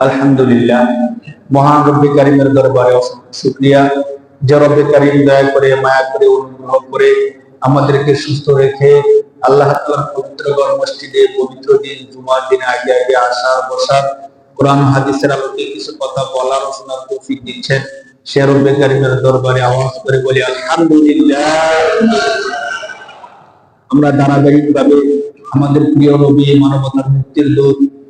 আলহামদুলিল্লাহ। মহান রব্বি কারিমের দরবারে অসংখ্য শুকরিয়া। যে রব্বি কারিম দয়া করে, মায়া করে, অনুগ্রহ করে আমাদেরকে সুস্থ রেখে আল্লাহ তাআলার পবিত্র ঘর মসজিদে, পবিত্র দিন, জুমার দিনে, আগে আগে আসার, বসার কোরআন, হাদিসের আলোকে কিছু কথা বলার শোনার তৌফিক দিচ্ছেন। সে রব্বি কারিমের দরবারে আওয়াজ করে বলি, আলহামদুলিল্লাহ। আমরা ধারাবাহিক ভাবে আমাদের প্রিয় নবী মানবতার মুক্তির দূত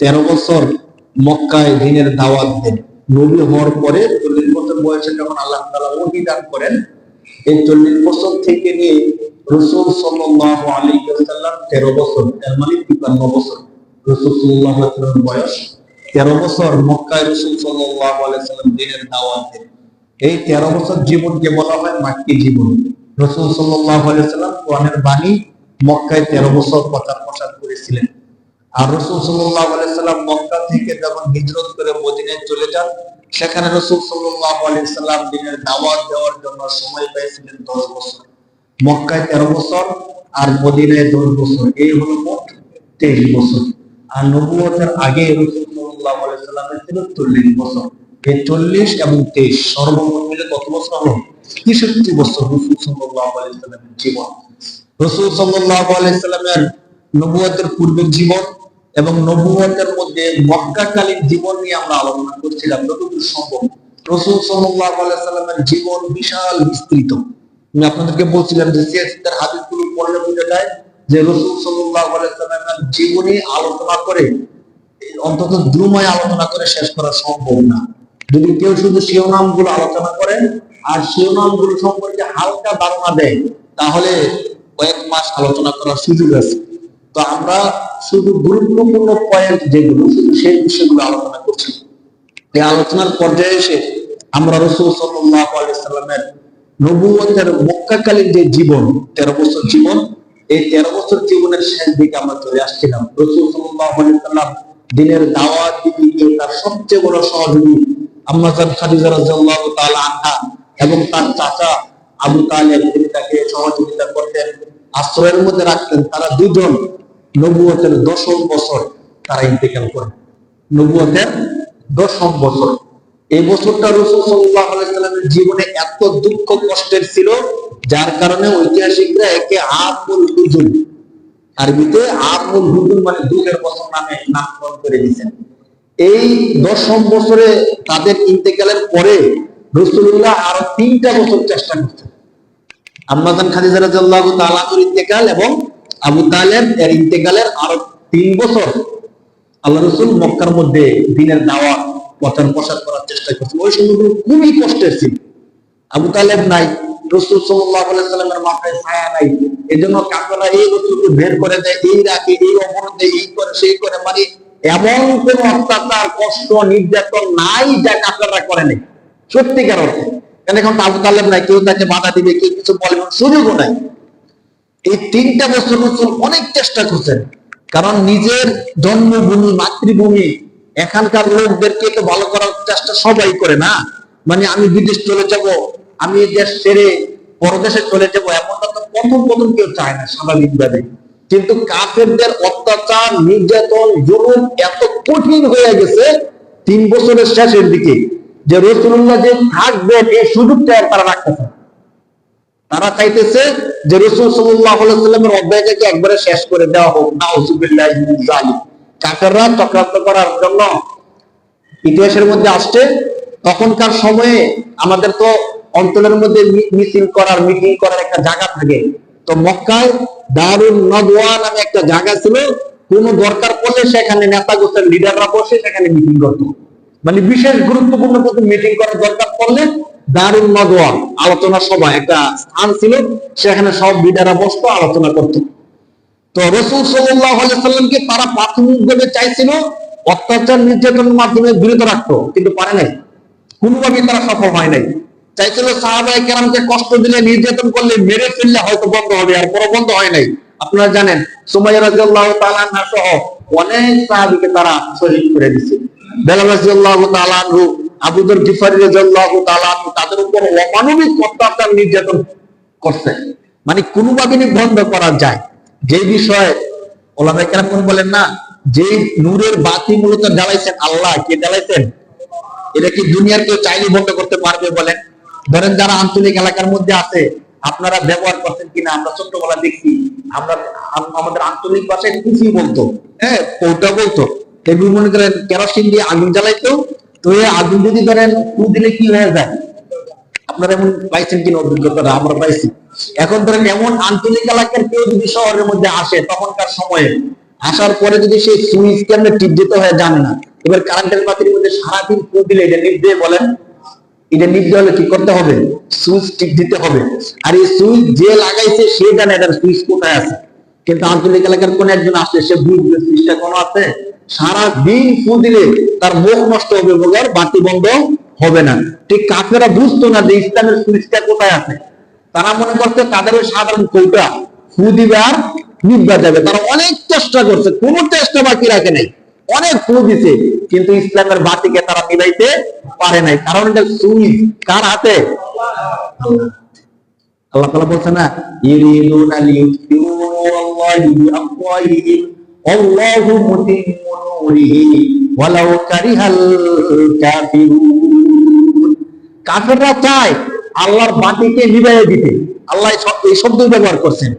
তেরো বছর মক্কায় দিনের দাওয়াত দেন। নবী হওয়ার পরে চল্লিশ বছর বয়সে যখন আল্লাহ তাআলা ওহী দান করেন, এই চল্লিশ বছর থেকে নিয়ে রসুল সাল্লাল্লাহু আলাইহি ওয়াসাল্লাম তেরো বছর, এর মানে তিপ্পান্ন বছর। রসুল ওয়াসাল্লামের বয়স তেরো বছর, মক্কায় রসুল সাল্লাল্লাহু আলাইহি সাল্লাম দিনের দাওয়াত দেন। এই তেরো বছর জীবনকে বলা হয় মাক্কি জীবন। রসুল সাল্লাল্লাহু আলাইহি সাল্লাম কোরআনের বাণী মক্কায় তেরো বছর প্রচার প্রসার আর রসুল আলাইসাল্লাম মক্কা থেকে যখন হিজরত করে মদিনায় চলে যান, সেখানে রসুল আলাইসাল্লাম দিনের দাওয়াত দেওয়ার জন্য সময় পেয়েছিলেন দশ বছর। মক্কায় তেরো বছর আর মদিনায় দশ বছর। এই হলো মোট তেইশ বছর। আর নবুয়তের আগে রসুল সাল্লাহ আলাইসাল্লামের ছিল চল্লিশ বছর। এই চল্লিশ এবং তেইশ সর্বমোট মিলে কত বছর হলো তেষট্টি বছর রসুল সাল্লাহ আলাইসাল্লামের জীবন। রসুল সাল্লাহ আলাইসাল্লামের নবুয়তের পূর্বের জীবন এবং নবুয়তের মধ্যে মক্কাকালীন জীবন নিয়ে আমরা আলোচনা করছিলাম, যতদূর সম্ভব। রসুল সাল্লাহ আলাইসাল্লামের জীবন বিশাল বিস্তৃত। আমি আপনাদেরকে বলছিলাম যে সিয়াসিদের হাদিসগুলো পড়লে বোঝা যায় যে রসুল সাল্লাহ আলাইসাল্লামের জীবনী আলোচনা করে, অন্তত দ্রুময় আলোচনা করে শেষ করা সম্ভব না। যদি কেউ শুধু শিরোনামগুলো আলোচনা করেন আর শিরোনামগুলো সম্পর্কে হালকা ধারণা দেয়, তাহলে কয়েক মাস আলোচনা করার সুযোগ আছে। তো আমরা শুধু গুরুত্বপূর্ণ পয়েন্ট যেগুলো, সেই বিষয়গুলো আলোচনা করছি। এই আলোচনার পর্যায়ে এসে আমরা রসুল সাল্লাহ আলাইসাল্লামের নবুয়তের মক্কাকালীন যে জীবন, তেরো বছর জীবন, এই তেরো বছর জীবনের শেষ দিকে আমরা চলে আসছিলাম। রসুল আলাইসাল্লাম দিনের দাওয়াত তার সবচেয়ে বড় সহযোগী আম্মাজান খাদিজা তাআলা আনহা এবং তার চাচা আবু তালেব, তিনি তাকে সহযোগিতা করতেন, আশ্রয়ের মধ্যে রাখতেন। তারা দুজন নবুয়তের দশম বছর তারা ইন্তেকাল করেন নবুয়তের দশম বছর। এই বছরটা রসুল জীবনে এত দুঃখ, কষ্টের ছিল, যার কারণে ঐতিহাসিকরা একে আমুল হুজুন আরবিতে আমুল হুজুন মানে দুঃখের বছর নামে নামকরণ করে দিয়েছেন। এই দশম বছরে তাদের ইন্তেকালের পরে রসুল্লাহ আরও তিনটা বছর চেষ্টা করছেন। আম্মাজান খাদিজা রাদিয়াল্লাহু তাআলা ইন্তেকাল এবং আবু তালেব এর ইন্তেকালের আরও তিন বছর আল্লাহ রসুল মক্কার মধ্যে দিনের দাওয়াত, প্রচার প্রসার করার চেষ্টা করছেন। ওই সময়গুলো খুবই কষ্টের ছিল। আবু তালেব নাই, রসুল সাল্লামের মাথায় ছায়া নাই। এজন্য কাকরা এই রসুলকে বের করে দেয়, এই রাখে, এই এই করে, সেই করে। মানে এমন কোন অত্যাচার, কষ্ট, নির্যাতন নাই যা কাকরা করে নাই। সত্যিকার অর্থে। কেন এখন আবু তালেব নাই, কেউ তাকে বাধা দিবে, কেউ কিছু বলবে সুযোগও নাই। এই তিনটা বছর রসুল অনেক চেষ্টা করছেন। কারণ নিজের জন্মভূমি, মাতৃভূমি, এখানকার লোকদেরকে তো ভালো করার চেষ্টা সবাই করে না। মানে আমি বিদেশ চলে যাব, আমি দেশ ছেড়ে পরদেশে চলে যাব, এমনটা তো প্রথম প্রথম কেউ চায় না স্বাভাবিকভাবে। কিন্তু কাফেরদের অত্যাচার, নির্যাতন, জুলুম এত কঠিন হয়ে গেছে তিন বছরের শেষের দিকে যে রসুল্লাহ যে থাকবেন এই সুযোগটা তারা রাখতেছে। তারা চাইতেছে যে রসুল সাল্লামের অধ্যায়টাকে একবারে শেষ করে দেওয়া হোক। না হুজুবিল্লাহ কাকাররা চক্রান্ত করার জন্য ইতিহাসের মধ্যে আসছে। তখনকার সময়ে আমাদের তো অঞ্চলের মধ্যে মিছিল করার, মিটিং করার একটা জায়গা থাকে। তো মক্কায় দারুণ নদওয়া নামে একটা জায়গা ছিল। কোনো দরকার পড়লে সেখানে নেতা গোছের লিডাররা বসে সেখানে মিটিং করতো। মানে বিশেষ গুরুত্বপূর্ণ মিটিং করার দরকার পড়লে দারুণ নদওয়া, আলোচনা সভা, একটা স্থান ছিল, সেখানে সব লিডাররা বসতো, আলোচনা করতো। তো রসুল সাল্লামকে তারা প্রাথমিকভাবে চাইছিল অত্যাচার নির্যাতনের মাধ্যমে বিরত রাখতো, কিন্তু পারে নাই। কোনোভাবেই তারা সফল হয় নাই। চাইছিল সাহাবাই কেরামকে কষ্ট দিলে, নির্যাতন করলে, মেরে ফেললে হয়তো বন্ধ হবে, আর পরে বন্ধ হয় নাই। আপনারা জানেন, সুমাইয়া রাদিয়াল্লাহু তাআলা সহ অনেক সাহাবীকে তারা শহীদ করে দিছে। বেলাল রাদিয়াল্লাহু তাআলা আনহু আবু গিফারি তাদের উপর অমানবিক অত্যাচার নির্যাতন করছে। মানে কোনোভাবেই বন্ধ করা যায়। যে বিষয়ে ওলামায়ে কেরাম বলেন না যে নূরের বাতি মূলত জ্বালাইছেন আল্লাহ, কে জ্বালাইছেন? এটা কি দুনিয়ার কেউ চাইলে বন্ধ করতে পারবে বলেন? ধরেন যারা আঞ্চলিক এলাকার মধ্যে আছে, আপনারা ব্যবহার করছেন কিনা? আমরা ছোট্টবেলা দেখছি, আমরা আমাদের আঞ্চলিক ভাষায় কুচি বলতো। হ্যাঁ কৌটা বলতো। এগুলো মনে করেন কেরোসিন দিয়ে আগুন জ্বালাইতো তো এই আগুন যদি ধরেন ফু দিলে কি হয়ে যায়? আপনারা এমন পাইছেন কিনা অভিজ্ঞতা আমরা পাইছি। এখন ধরেন এমন আঞ্চলিক এলাকার কেউ যদি শহরের মধ্যে আসে তখনকার সময়ে, আসার পরে যদি সেই সুইচ কেমনে টিপ দিতে হয় জানে না। এবার কারেন্টের বাতির মধ্যে সারাদিন ফু দিলে এটা নিপ দিয়ে বলেন, এটা নিপ হলে কি করতে হবে? সুইচ টিপ দিতে হবে। আর এই সুইচ যে লাগাইছে সে জানে এটার সুইচ কোথায় আছে। কিন্তু আঞ্চলিক এলাকার কোন একজন আসলে সে বুঝবে সুইচটা কোনো আছে? সারা দিন ফু তার মুখ নষ্ট হবে বলার বাতি বন্ধ হবে না। ঠিক কাফেরা বুঝতো না যে ইসলামের সুইচটা কোথায় আছে। তারা মনে করছে তাদের ওই সাধারণ কৌটা ফু দিবে নিব্বা যাবে। তারা অনেক চেষ্টা করছে, কোনো চেষ্টা বাকি রাখে নাই। অনেক ফু দিছে, কিন্তু ইসলামের বাতিকে তারা মিলাইতে পারে নাই। কারণ এটা সুইচ কার হাতে? আল্লাহ তাআলা বলছে না ইরিদুনা লিইউতিউ আল্লাহি বিআফওয়াহিহিম আল্লাহু মুতিম্মু নূরিহি ওয়ালাউ কারিহাল কাফিরুন কাফেররা চায় আল্লাহর বাতিকে নিভাইয়ে দিতে। আল্লাহ এই শব্দ- ব্যবহার করছেন।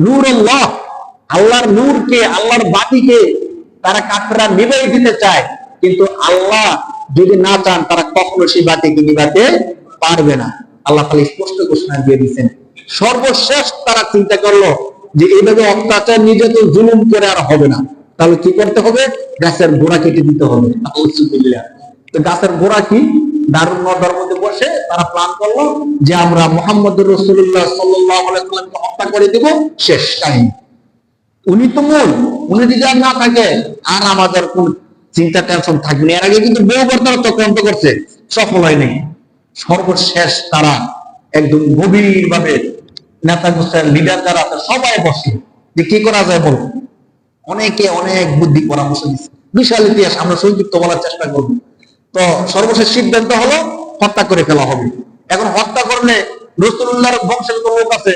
নূর আল্লাহ। আল্লাহর নূরকে, আল্লাহর বাতিকে তারা কাফেররা নিভাইয়ে দিতে চায়। কিন্তু আল্লাহ যদি না চান, তারা কখনো সেই বাতিকে নিভাতে পারবে না। আল্লাহ তাআলা স্পষ্ট ঘোষণা দিয়ে দিচ্ছেন সর্বশেষ তারা চিন্তা করল যে এইভাবে অত্যাচার, নির্যাতন, জুলুম করে আর হবে না। তাহলে কি করতে হবে? গাছের গোড়া কেটে দিতে হবে। গাছের গোড়া কি? বসে তারা করল মোহাম্মদ হত্যা করে শেষ উনি তো মূল। উনি যদি আর না আর আমাদের কোন টেনশন এর আগে কিন্তু চক্রান্ত করছে। সফল হয়নি। সর্বশেষ তারা একদম গভীর ভাবে নেতা গোষ্ঠীর লিডার যারা আছে, সবাই বসে। যে কি করা যায় বলো? অনেকে অনেক বুদ্ধি পরামর্শ দিচ্ছে। বিশাল ইতিহাস, আমরা সংক্ষিপ্ত বলার চেষ্টা করব। তো সর্বশেষ সিদ্ধান্ত হলো, হত্যা করে ফেলা হবে। এখন হত্যা করলে রসুল্লাহর বংশের কোন লোক আছে,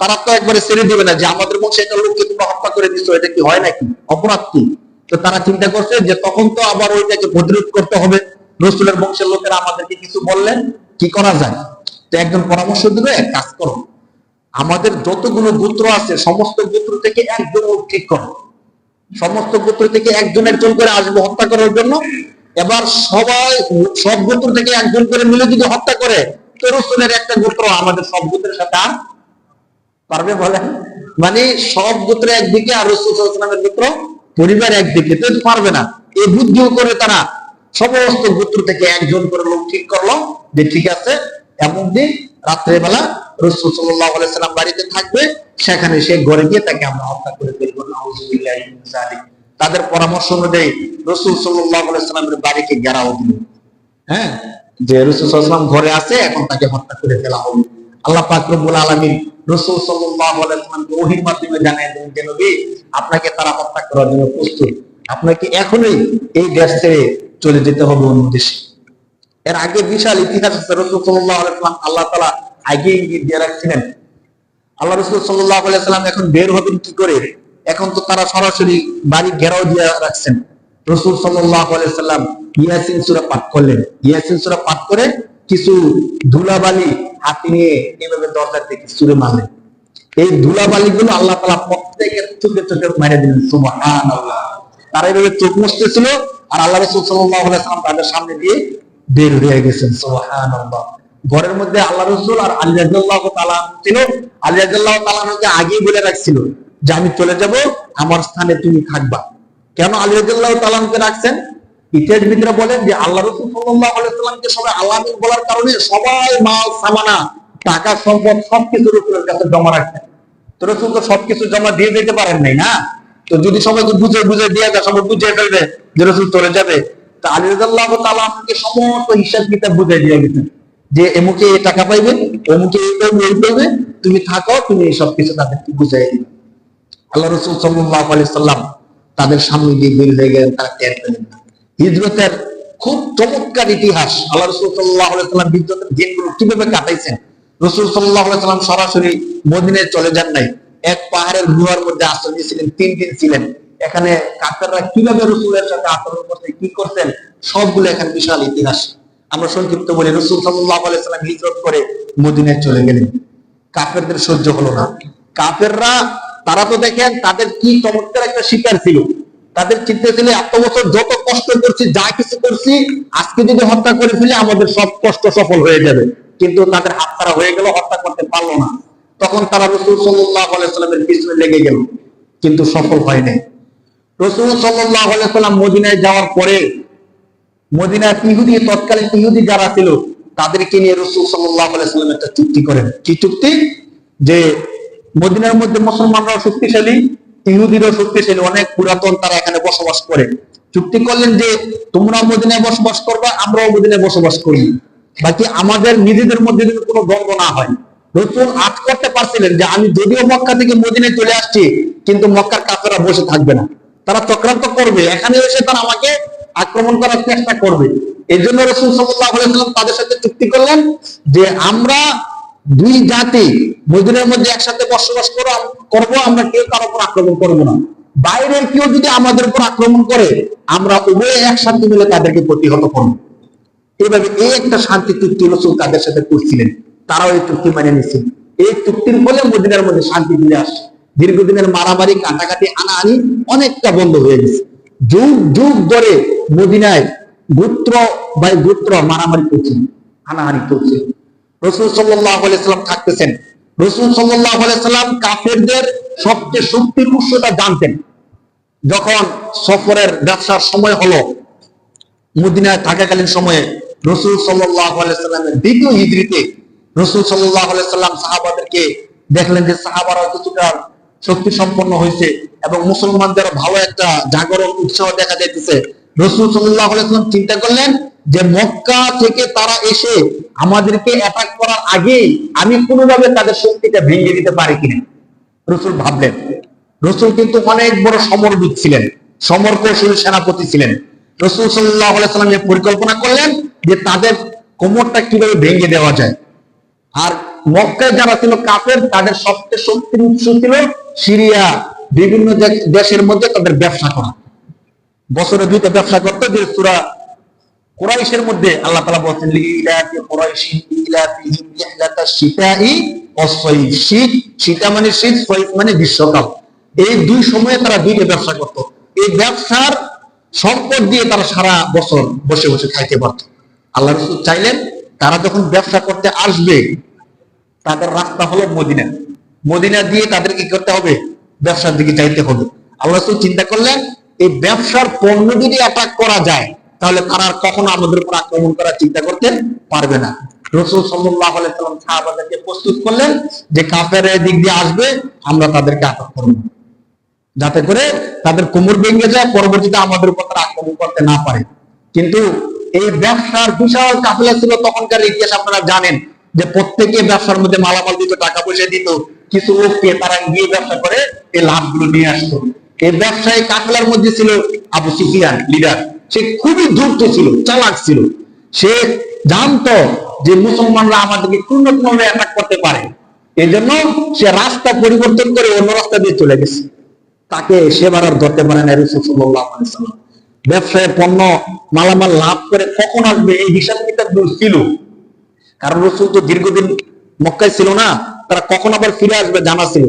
তারা তো একবারে ছেড়ে দিবে না যে আমাদের বংশে একটা লোককে তোমরা হত্যা করে দিচ্ছ এটা কি হয় নাকি? অপরাধ কি? তো তারা চিন্তা করছে যে তখন তো আবার ওইটাকে প্রতিরোধ করতে হবে। রসুলের বংশের লোকেরা আমাদেরকে কিছু বললেন, কি করা যায়? তো একজন পরামর্শ দিবে, এক কাজ করো। আমাদের যতগুলো গোত্র আছে, সমস্ত গোত্র থেকে একজন ঠিক করো সমস্ত গোত্র থেকে একজন একজন করে আসবে হত্যা করার জন্য। এবার সবাই, সব গোত্র থেকে একজন করে মিলে যদি হত্যা করে, তো রসুলের একটা গোত্র, আমাদের সব গোত্রের সাথে আর পারবে বলেন? মানে সব গোত্র একদিকে আর রসুল সাল্লামের গোত্র, পরিবার একদিকে, তো পারবে না। এই বুদ্ধিও করে তারা সমস্ত গোত্র থেকে একজন করে লোক ঠিক করল যে ঠিক আছে, এমন দিন রাত্রেবেলা রসুল সাল্লাহ সাল্লাম বাড়িতে থাকবে, সেখানে সে ঘরে গিয়ে তাকে আমরা হত্যা করে ফেলব। তাদের পরামর্শ অনুযায়ী রসুল সাল্লাহ সাল্লামের বাড়িকে ঘেরাও দিল হ্যাঁ? যে রসুল সাল্লাম ঘরে আছে, এখন তাকে হত্যা করে ফেলা হবে। আল্লাহ পাক রব্বুল আলামিন রসুল ওয়াসাল্লামকে ওহীর মাধ্যমে জানায় দেন যে, নবী, আপনাকে তারা হত্যা করার জন্য প্রস্তুত। আপনাকে এখনই এই দেশ ছেড়ে চলে যেতে হবে অন্য দেশে। এর আগে বিশাল ইতিহাস আছে রসুল আলাইহি আল্লাহ তাআলা আগে ইঙ্গিত দিয়ে রাখছিলেন। আল্লাহ রসুল সাল্লাম এখন বের হবেন কি করে? এখন তো তারা সরাসরি বাড়ি ঘেরাও দিয়ে রাখছেন। রসুল সাল্লাম ইয়াসিন সূরা পাঠ করলেন। ইয়াসিন সূরা পাঠ করে কিছু ধুলাবালি হাতে নিয়ে এভাবে দরজার দিকে ছুঁড়ে মারলেন। এই ধুলাবালি গুলো আল্লাহ তাআলা প্রত্যেকের চোখে চোখে মেরে দিলেন তারা এভাবে চোখ মুছতেছিল আর আল্লাহ রসুল সাল্লাম তাদের সামনে দিয়ে বের হয়ে গেছেন, সুবহানাল্লাহ। ঘরের মধ্যে আল্লাহ রসুল আর আলী রাজাল্লাহ তালা ছিল। আলী তালাকে আগেই বলে রাখছিল যে, আমি চলে যাব, আমার স্থানে তুমি থাকবা। কেন আলী তালামকে রাখছেন? বলেন যে, আল্লাহ সবাই বলার কারণে সবাই মাল, সামানা, টাকা, সম্পদ সবকিছু রসুলের কাছে জমা রাখতেন তো রসুল তো সবকিছু জমা দিয়ে দিতে পারেন নাই না? তো যদি সবাইকে বুঝে বুঝে দিয়ে দেয় সবাই বুঝে ফেলবে যে, রসুল চলে যাবে। সমস্ত হিসাব কিতাব দিয়ে গেছেন যে এমুকে টাকা পাইবে অমুকে তুমি থাকো, তুমি তাদেরকে বুঝাই দিবে। আল্লাহ রসুল সাল্লাম তাদের সামনে দিয়ে বের হয়ে গেলেন, তারা টের পেলেন না। হিজরতের খুব চমৎকার ইতিহাস। আল্লাহ রসুল সাল্লাহ সাল্লাম হিজরতের দিনগুলো কীভাবে কাটাইছেন? রসুল সাল্লাহ সাল্লাম সরাসরি মদিনায় চলে যান নাই। এক পাহাড়ের গুহার মধ্যে আশ্রয় নিয়েছিলেন তিন দিন ছিলেন। এখানে কাতাররা কীভাবে রসুলের সাথে আচরণ করতে কি করতেন সবগুলো এখানে বিশাল ইতিহাস। আমরা সংক্ষিপ্ত বলি, রসুল সাল্লাম হিজরত করে মদিনায় চলে গেলেন। কাফেরদের সহ্য হলো না। কাফেররা, তারা তো দেখেন, তাদের কি চমৎকার একটা শিকার ছিল। তাদের চিন্তা ছিল, এত বছর যত কষ্ট করছি, যা কিছু করছি, আজকে যদি হত্যা করে ফেলে, আমাদের সব কষ্ট সফল হয়ে যাবে। কিন্তু তাদের হাত তারা হয়ে গেল, হত্যা করতে পারল না। তখন তারা রসুল সাল্লাহ সাল্লামের পিছনে লেগে গেল, কিন্তু সফল হয় নাই। রসুল মদিনায় যাওয়ার পরে ইহুদি, তৎকালীন ইহুদি যারা ছিল, তাদেরকে নিয়ে রসুল একটা চুক্তি করেন। কি চুক্তি? যে মদিনার মধ্যে মুসলমানরাও শক্তিশালী শক্তিশালী, অনেক পুরাতন তারা এখানে বসবাস করে। চুক্তি করলেন যে, তোমরা মদিনায় বসবাস করবা, আমরাও মদিনায় বসবাস করি। বাকি আমাদের নিজেদের মধ্যে যদি কোনো দ্বন্দ্ব না হয়। রসুল আজ করতে পারছিলেন যে, আমি যদিও মক্কা থেকে মদিনায় চলে আসছি, কিন্তু মক্কার কাফেরা বসে থাকবে না। তারা চক্রান্ত করবে। এখানে এসে তারা আমাকে আক্রমণ করার চেষ্টা করবে। এই জন্য রসুল সাল্লাম তাদের সাথে চুক্তি করলেন যে আমরা দুই জাতি মদিনের মধ্যে একসাথে বসবাস করো করব, আমরা কেউ কারও উপর আক্রমণ করব না। বাইরের কেউ যদি আমাদের উপর আক্রমণ করে, আমরা উভয়ে একসাথে মিলে তাদেরকে প্রতিহত করব। এইভাবে এই একটা শান্তি চুক্তি রসুল তাদের সাথে করছিলেন। তারাও এই চুক্তি মানে নিচ্ছেন এই চুক্তির ফলে মদিনার মধ্যে শান্তি ফিরে আসছে। দীর্ঘদিনের মারামারি, কাটাকাটি, আনাআনি অনেকটা বন্ধ হয়ে গেছে। যুগ যুগ ধরে মদিনায় গোত্র বাই গোত্র মারামারি করছেন হানাহানি করছে। রসুল সাল্লাম থাকতেছেন। রসুল সাল্লাম কাফেরদের সবচেয়ে শক্তির উৎসটা জানতেন। যখন সফরের ব্যবসার সময় হলো, মদিনায় থাকাকালীন সময়ে রসুল সাল্লামের দ্বিতীয় হিজড়িতে রসুল সাল্লাহ সাল্লাম সাহাবাদেরকে দেখলেন যে সাহাবারা কিছুটা শক্তি সম্পন্ন হয়েছে এবং মুসলমানদের ভালো একটা জাগরণ উৎসাহ দেখা যাইতেছে। রসুল সাল্লাহ চিন্তা করলেন যে মক্কা থেকে তারা এসে আমাদেরকে অ্যাটাক করার আগেই আমি কোনোভাবে তাদের শক্তিটা ভেঙে দিতে পারি কিনা। রসুল ভাবলেন। রসুল কিন্তু অনেক বড় সমরবিদ ছিলেন সমর কৌশলী সেনাপতি ছিলেন। রসুল সাল্লাহ যে পরিকল্পনা করলেন যে তাদের কোমরটা কীভাবে ভেঙে দেওয়া যায়। আর মক্কায় যারা ছিল কাফের, তাদের সবচেয়ে শক্তির উৎস ছিল সিরিয়া, বিভিন্ন দেশের মধ্যে তাদের ব্যবসা করা। বছরে দুইটা ব্যবসা করতো, যে সুরা কোরাইশের মধ্যে আল্লাহ তালা বলছেন শীত মানে শীত মানে এই দুই সময়ে তারা দুইটা ব্যবসা করত। এই ব্যবসার সম্পদ দিয়ে তারা সারা বছর বসে বসে খাইতে পারত। আল্লাহ চাইলেন, তারা যখন ব্যবসা করতে আসবে তাদের রাস্তা হলো মদিনা। মদিনা দিয়ে তাদের কি করতে হবে? ব্যবসার দিকে যাইতে হবে। আল্লাহ রসুল চিন্তা করলেন, এই ব্যবসার পণ্য যদি অ্যাটাক করা যায়, তাহলে তারা আর কখনো আমাদের উপর আক্রমণ করার চিন্তা করতে পারবে না। রসুল সাল্লাম সাহাবাদেরকে প্রস্তুত করলেন যে কাফের দিক দিয়ে আসবে, আমরা তাদেরকে আটক করব। যাতে করে তাদের কোমর ভেঙে যায়, পরবর্তীতে আমাদের উপর তারা আক্রমণ করতে না পারে। কিন্তু এই ব্যবসার বিশাল কাফেলা ছিল তখনকার ইতিহাস, আপনারা জানেন। যে প্রত্যেকে ব্যবসার মধ্যে মালামাল দিত, টাকা পয়সা দিত, কিছু লোককে তারা গিয়ে ব্যবসা করে, এই লাভগুলো নিয়ে আসতো। এই ব্যবসায়ী কাফেলার মধ্যে ছিল আবু সুফিয়ান লিডার সে খুবই ধূর্ত ছিল, চালাক ছিল। সে জানতো যে মুসলমানরা আমাদেরকে কোন কোন অ্যাটাক করতে পারে। এই জন্য সে রাস্তা পরিবর্তন করে অন্য রাস্তা দিয়ে চলে গেছে। তাকে সেবার আর ধরতে পারে না ব্যবসায় পণ্য, মালামাল লাভ করে কখন আসবে এই হিসাব কিতাব ছিল। কারণ রসুল তো দীর্ঘদিন মক্কায় ছিল না, তারা কখন আবার ফিরে আসবে জানা ছিল।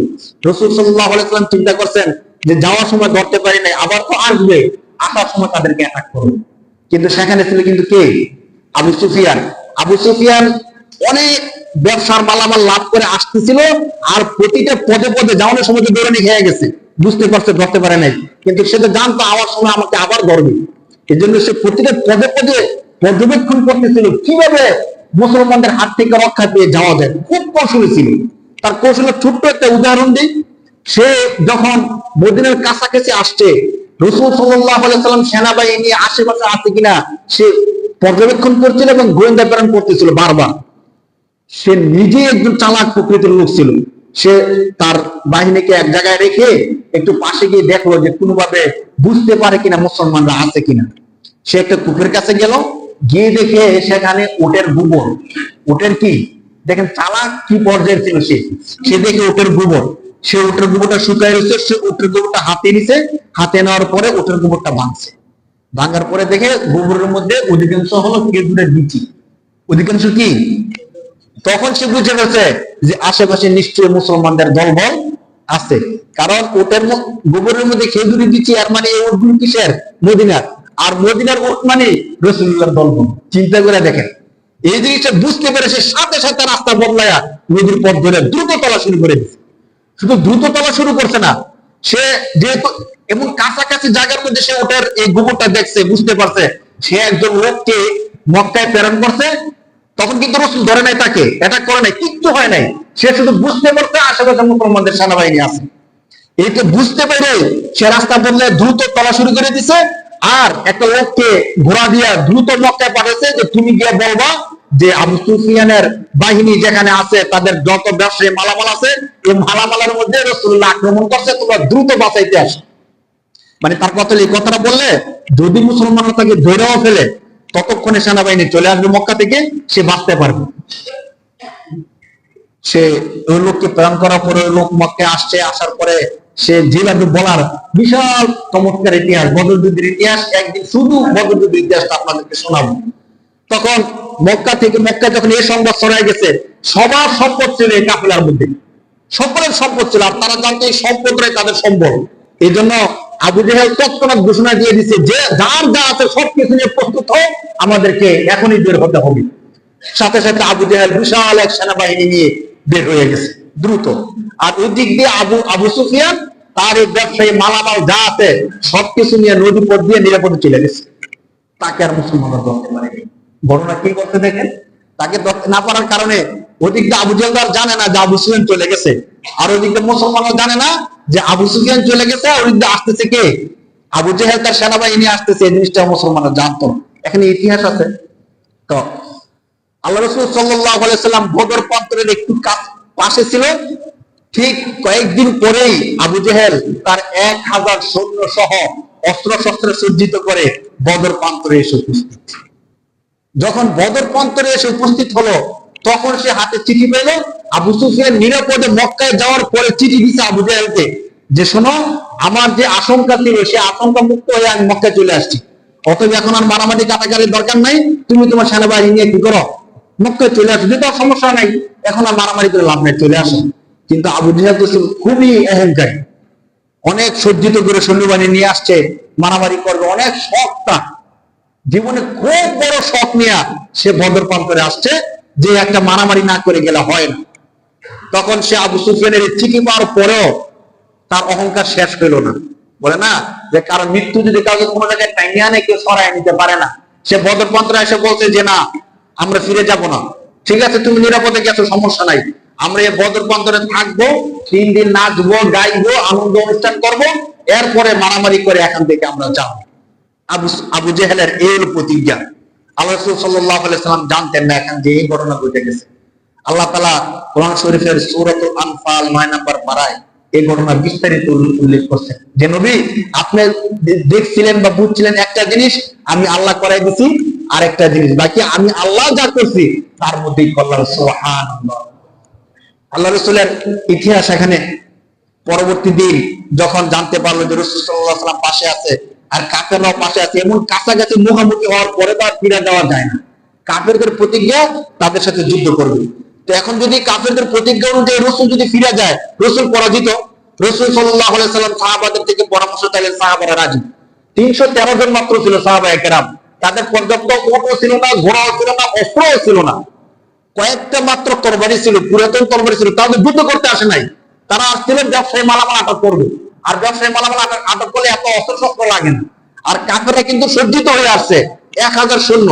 রসুল আলাইসাল্লাম চিন্তা করছেন যে যাওয়ার সময় ধরতে পারি নাই, আবার তো আসবে আসার সময় তাদেরকে অ্যাটাক করবে। কিন্তু সেখানে ছিল কিন্তু কে? আবু সুফিয়ান। আবু সুফিয়ান অনেক ব্যবসার মালামাল লাভ করে আসতেছিল, আর প্রতিটা পদে পদে যাওয়ানোর সময় তো দৌড়ানি খেয়ে গেছে, বুঝতে পারছে, ধরতে পারে নাই। কিন্তু সে তো জানতো আমার সময় আমাকে আবার ধরবে। এই জন্য সে প্রতিটা পদে পদে পর্যবেক্ষণ করতেছিল, কীভাবে মুসলমানদের হাত থেকে রক্ষা পেয়ে যাওয়া যায়। খুব কৌশলী ছিল তার কৌশলের ছোট্ট একটা উদাহরণ দিই। সে যখন মদিনার কাছাকাছি আসছে, রসুল সাল্লাম সেনাবাহিনী নিয়ে আশেপাশে আছে কিনা, সে পর্যবেক্ষণ করছিল এবং গোয়েন্দা প্রেরণ করতেছিল বারবার। সে নিজে একজন চালাক প্রকৃতির লোক ছিল। সে তার বাহিনীকে এক জায়গায় রেখে একটু পাশে গিয়ে দেখল যে কোনোভাবে বুঝতে পারে কিনা মুসলমানরা আছে কিনা। সে একটা কুকুরের কাছে গেল গিয়ে দেখে সেখানে উটের গোবর। উটের কি? দেখেন চালাক কি পর্যায়ের ছিল সে? সে দেখে উটের গোবর। সে উটের গোবরটা শুকায় রয়েছে, সে উটের গোবরটা হাতে নিছে, হাতে নেওয়ার পরে উটের গোবরটা ভাঙছে। ভাঙার পরে দেখে গোবরের মধ্যে অধিকাংশ হলো খেজুরের বিচি অধিকাংশ কি? তখন সে বুঝে গেছে যে আশেপাশে নিশ্চয়ই মুসলমানদের দলবল আছে। কারণ ওটার গোবরের মধ্যে খেজুরি দিচ্ছি আর মানে এই উটগুলো কিসের? মদিনার। আর মদিনার উট মানে রসুল্লাহর দলবল চিন্তা করে দেখেন। এই জিনিসটা বুঝতে পেরে সে সাথে সাথে রাস্তা বদলায়া নদীর পথ ধরে দ্রুত তলা শুরু করে দিচ্ছে শুধু দ্রুত তলা শুরু করছে না, সে যেহেতু এমন কাছাকাছি জায়গার মধ্যে সে ওটার এই গোবরটা দেখছে, বুঝতে পারছে, সে একজন লোককে মক্কায় প্রেরণ করছে, তখন কিন্তু রসুল ধরে নাই তাকে এটা করে নাই, কিচ্ছু হয় নাই। সে শুধু বুঝতে পারছে, আশেপাশে মুসলমানদের সেনাবাহিনী আছে। এইটা বুঝতে পেরে সে রাস্তা বদলে দ্রুত তলা শুরু করে দিছে আর একটা লোককে ঘোড়া দিয়া দ্রুত মক্কায় পাঠাচ্ছে যে তুমি গিয়ে বলবা যে আবু সুফিয়ানের বাহিনী যেখানে আছে, তাদের যত ব্যবসায়ী মালামাল আছে, এই মালামালের মধ্যে রসুল্লাহ আক্রমণ করছে, তোমরা দ্রুত বাঁচাইতে আসো। মানে তার কথা এই কথাটা বললে যদি মুসলমানরা তাকে ধরেও ফেলে, ততক্ষণে সেনাবাহিনী চলে আসবে মক্কা থেকে, সে বাঁচতে পারবে। সে ওই লোককে প্রেরণ করার পরে ওই লোক মক্কে আসছে, আসার পরে সে যেভাবে বলার বিশাল চমৎকার ইতিহাস, বদরযুদ্ধের ইতিহাস, একদিন শুধু বদরযুদ্ধের ইতিহাসটা আপনাদেরকে শোনাবো। তখন মক্কা থেকে মক্কা যখন এই সংবাদ ছড়াই গেছে, সবার সম্পদ ছিল এই কাফেলার মধ্যে। সকলের সম্পদ ছিল, আর তারা জানতো এই সম্পদটাই তাদের সম্বল। এই জন্য আবু জেহেল তৎক্ষণাৎ ঘোষণা দিয়ে দিছে যে, যার যা আছে সবকিছু নিয়ে প্রস্তুত হোক আমাদেরকে এখনই বের হতে হবে। সাথে সাথে আবু জেহেল বিশাল এক সেনাবাহিনী নিয়ে বের হয়ে গেছে, দ্রুত। আর ওই দিক দিয়ে আবু আবু সুফিয়ান তার এই ব্যবসায়ী মালামাল যা আছে সবকিছু নিয়ে নদী পথ দিয়ে নিরাপদে চলে গেছে। তাকে আর মুসলমানরা ধরতে পারেনি। ঘটনা কি করতে দেখেন? তাকে ধরতে না পারার কারণে ওদিক দিয়ে আবু জেহেল আর জানে না যে আবু সুফিয়ান চলে গেছে। আর ওদিক দিয়ে মুসলমানরা জানে না যে আবু সুফিয়ান চলে গেছে, আর ওদিক আসতেছে কে? আবু জেহেল তার সেনাবাহিনী আসতেছে, এই জিনিসটা মুসলমানরা জানতো না। এখানে ইতিহাস আছে। তো আল্লাহ রসুল সাল্লাহ সাল্লাম বদর প্রান্তরের একটু পাশে ছিল। ঠিক কয়েকদিন পরেই আবু জেহেল তার এক হাজার সৈন্য সহ অস্ত্র শস্ত্র সজ্জিত করে বদর প্রান্তরে এসে উপস্থিত। যখন বদর প্রান্তরে এসে উপস্থিত হলো, তখন সে হাতে চিঠি পেল। আবু সুফিয়ান নিরাপদে মক্কায় যাওয়ার পরে চিঠি দিছে আবু জেহেলকে যে, শোনো, আমার যে আশঙ্কা ছিল, সে আশঙ্কা মুক্ত হয়ে আমি মক্কায় চলে আসছি। অতএব এখন আর মারামারি কাটাকাটির দরকার নাই। তুমি তোমার সেনাবাহিনী নিয়ে কি করো? মক্কায় চলে আসো যেটা সমস্যা নাই। এখন আর মারামারি করে লাভ নাই, চলে আসো। কিন্তু আবু জেহেল তো খুবই অহংকারী। অনেক সজ্জিত করে সৈন্যবাহিনী নিয়ে আসছে, মারামারি করবে, অনেক শখ তার। জীবনে খুব বড় শখ নিয়ে সে বদর প্রান্তরে আসছে, যে একটা মারামারি না করে গেলে হয় না। তখন সে আবু সুফিয়ানের চিঠি পাওয়ার পরেও তার অহংকার শেষ পেল না। বলে না, যে কারণ মৃত্যু যদি কাউকে কোনো জায়গায় টাইনিয়ে আনে, কেউ সরাই নিতে পারে না। সে বদর প্রান্তরে এসে বলছে যে, না, আমরা ফিরে যাব না। ঠিক আছে, তুমি নিরাপদে গেছো, সমস্যা নাই। আমরা এই বদর প্রান্তরে থাকব, তিন দিন নাচবো, গাইবো, আনন্দ অনুষ্ঠান করব, এরপরে মারামারি করে এখান থেকে আমরা যাব। আবু আবু জেহেলের এই প্রতিজ্ঞা। আল্লাহ রসুল সাল্লাহ সাল্লাম জানতেন না এখন যে এই ঘটনা ঘটে গেছে। আল্লাহ তালা কোরআন শরীফের সৌরত আনফাল নয় নাম্বার পাড়ায় এই ঘটনা বিস্তারিত উল্লেখ- উল্লেখ করছেন। যে নবী, আপনি দেখছিলেন বা বুঝছিলেন একটা জিনিস, আমি আল্লাহ করাই দিছি আর একটা জিনিস। বাকি আমি আল্লাহ যা করছি, তার মধ্যেই করলাম সোহান আল্লাহ রসুলের ইতিহাস এখানে পরবর্তী দিন যখন জানতে পারল যে রসুল সাল্লাহ সাল্লাম পাশে আছে আর কাফেররাও পাশে আছে, এমন কাছাকাছি মুখামুখি হওয়ার পরে তো আর ফিরে যাওয়া যায় না। কাফেরদের প্রতিজ্ঞা তাদের সাথে যুদ্ধ করবে। তো এখন যদি কাফেরদের প্রতিজ্ঞা অনুযায়ী রসুল যদি ফিরে যায়, রসুল পরাজিত? রসুল সাল্লাহ সাল্লাম সাহাবাদের থেকে পরামর্শ চাইলেন, সাহাবারা রাজি। তিনশো তেরো জন মাত্র ছিল সাহাবা একেরাম তাদের পর্যাপ্ত ওটও ছিল না, ঘোড়াও ছিল না, অস্ত্রও ছিল না। কয়েকটা মাত্র তরবারি ছিল, পুরাতন তরবারি ছিল তাদের যুদ্ধ করতে আসে নাই। তারা আসছিলেন ব্যবসায়ী মালামাল আটক করবে। আর ব্যবসায়ী মালামাল আটক করলে এত অস্ত্র শস্ত্র লাগে না। আর কাফেরা কিন্তু সজ্জিত হয়ে আসছে, এক হাজার সৈন্য।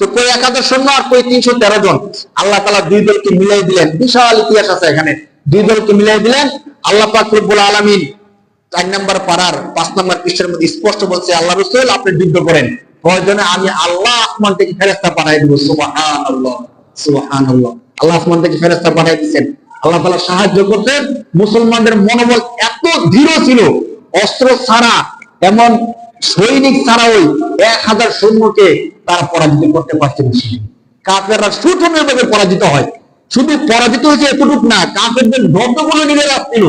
তো কই এক হাজার সৈন্য আর কই তিনশো তেরো জন? আল্লাহ তালা দুই দলকে মিলাই দিলেন। বিশাল ইতিহাস আছে এখানে। দুই দলকে মিলাই দিলেন। আল্লাহ পাক রব্বুল আলামিন চার নম্বর পাড়ার পাঁচ নম্বর পৃষ্ঠের মধ্যে স্পষ্ট বলছে, আল্লাহ রসুল, আপনি যুদ্ধ করেন। প্রয়োজনে আমি আল্লাহ আসমান থেকে ফেরেস্তা পাঠাই দিব। সুবাহান আল্লাহ পরাজিত হয়। শুধু পরাজিত হয়েছে এতটুক না, কাফেরদের যতগুলো লিডার আসছিল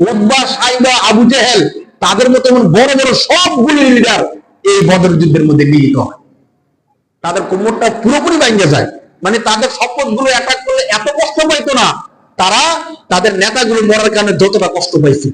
উদ্বা সাইবা, আবু জেহেল, তাদের মতো এমন বড় বড় সবগুলো লিডার এই বদর যুদ্ধের মধ্যে মিলিত হয়। তাদের কোমরটা পুরোপুরি ভাঙ্গে যায়। মানে তাদের শপথগুলো অ্যাটাক করলে এত কষ্ট পাইতো না। তারা তাদের নেতাগুলো মরার কারণে যতটা কষ্ট পাইছে।